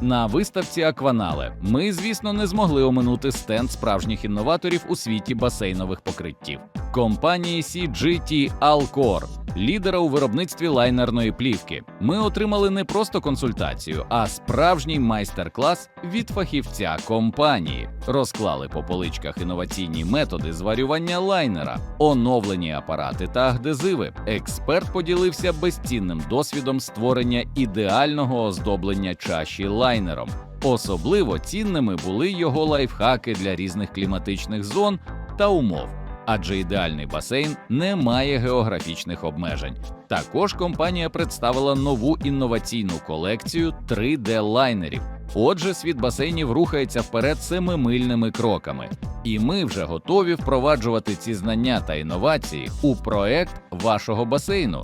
На виставці Акванале ми, звісно, не змогли оминути стенд справжніх інноваторів у світі басейнових покриттів. Компанії CGT Alcor, лідера у виробництві лайнерної плівки. Ми отримали не просто консультацію, а справжній майстер-клас від фахівця компанії. Розклали по поличках інноваційні методи зварювання лайнера, оновлені апарати та адезиви. Експерт поділився безцінним досвідом створення ідеального оздоблення чаші лайнером. Особливо цінними були його лайфхаки для різних кліматичних зон та умов. Адже ідеальний басейн не має географічних обмежень. Також компанія представила нову інноваційну колекцію 3D-лайнерів. Отже, світ басейнів рухається вперед семимильними кроками, і ми вже готові впроваджувати ці знання та інновації у проект вашого басейну.